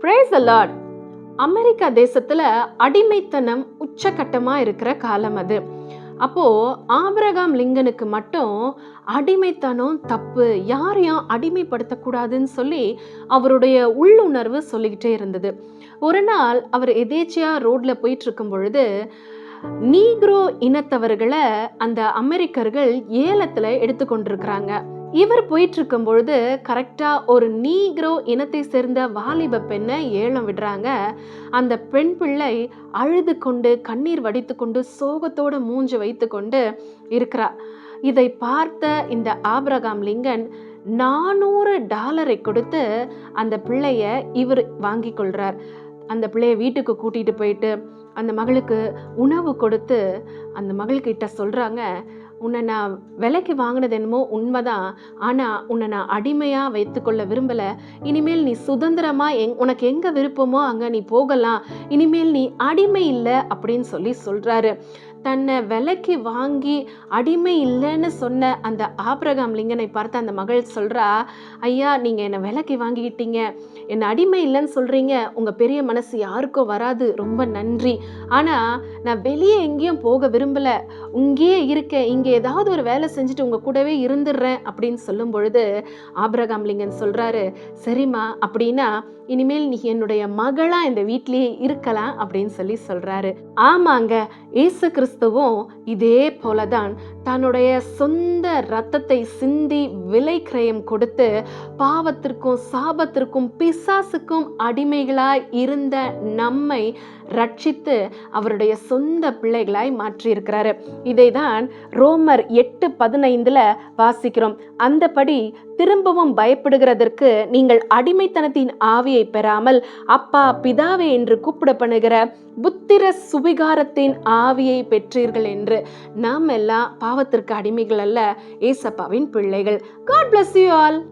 Brace Lord America தேசத்துல அடிமைத்தனம் உச்சகட்டமா இருக்கிற காலம் அது. அப்போ ஆபிரகாம் லிங்கனுக்கு மட்டும் அடிமைத்தனம் தப்பு யாரையும் அடிமைப்படுத்தக்கூடாதுன்னு சொல்லி அவருடைய உள்ளுணர்வு சொல்லிக்கிட்டே இருந்தது. ஒரு நாள் அவர் எதேச்சியா ரோட்ல போயிட்டு இருக்கும் பொழுது நீக்ரோ இனத்தவர்களை அந்த அமெரிக்கர்கள் ஏலத்துல எடுத்துக்கொண்டிருக்கிறாங்க. இவர் போயிட்டு இருக்கும் பொழுது கரெக்டா ஒரு நீக்ரோ இனத்தை சேர்ந்த வாலிப பெண்ணை ஏலம் விடுறாங்க. அந்த பெண் பிள்ளை அழுது கொண்டு கண்ணீர் வடித்து கொண்டு சோகத்தோட மூஞ்சி வைத்து கொண்டு இருக்கிறா. இதை பார்த்த இந்த ஆபிரகாம் லிங்கன் நானூறு டாலரை கொடுத்து அந்த பிள்ளைய இவர் வாங்கி கொள்றார். அந்த பிள்ளைய வீட்டுக்கு கூட்டிட்டு போயிட்டு அந்த மகளுக்கு உணவு கொடுத்து அந்த மகள்கிட்ட சொல்றாங்க உன்னை நான் விலைக்கு வாங்கினது என்னமோ உண்மைதான். ஆனால் உன்னை நான் அடிமையாக வைத்துக்கொள்ள விரும்பலை. இனிமேல் நீ சுதந்திரமாக எங் உனக்கு எங்கே விருப்பமோ அங்கே நீ போகலாம். இனிமேல் நீ அடிமை இல்லை அப்படின்னு சொல்லி சொல்கிறாரு தன்னை விலைக்கு வாங்கி அடிமை இல்லைன்னு சொன்ன அந்த ஆபிரகாம் லிங்கனை பார்த்து அந்த மகள் சொல்கிறா ஐயா நீங்கள் என்னை விலைக்கு வாங்கிக்கிட்டீங்க. என்னை அடிமை இல்லைன்னு சொல்கிறீங்க உங்கள் பெரிய மனசு யாருக்கும் வராது. ரொம்ப நன்றி. ஆனால் நான் வெளியே எங்கேயும் போக விரும்பலை. இங்கேயே இருக்கேன். இங்கே ஏதாவது ஒரு வேலை செஞ்சுட்டு உங்கள் கூடவே இருந்துடுறேன். அப்படின்னு சொல்லும் பொழுது ஆபிரகாம் லிங்கன் சொல்கிறாரு சரிம்மா அப்படின்னா இனிமேல் நீ என்னுடைய மகளாக இந்த வீட்லேயே இருக்கலாம். அப்படின்னு சொல்லி சொல்றாரு. ஆமாங்க ஏசு கிறிஸ்து கிறிஸ்துவும் இதே போலதான் தன்னுடைய சொந்த ரத்தத்தை சிந்தி விலை கிரயம் கொடுத்து பாவத்திற்கும் சாபத்திற்கும் பிசாசுக்கும் அடிமைகளாய் இருந்த நம்மை ரட்சித்து அவருடைய சொந்த பிள்ளைகளாய் மாற்றியிருக்கிறாரு. இதை தான் ரோமர் எட்டு பதினைந்துல வாசிக்கிறோம். அந்தபடி திரும்பவும் பயப்படுகிறதற்கு நீங்கள் அடிமைத்தனத்தின் ஆவியை பெறாமல் அப்பா பிதாவே என்று கூப்பிட பண்ணுகிற புத்த புத்திர சுவிகாரத்தின் ஆவியை பெற்றீர்கள் என்று நாம் எல்லாம் பாவத்திற்கு அடிமைகள் அல்ல. ஏசப்பாவின் பிள்ளைகள். God bless you all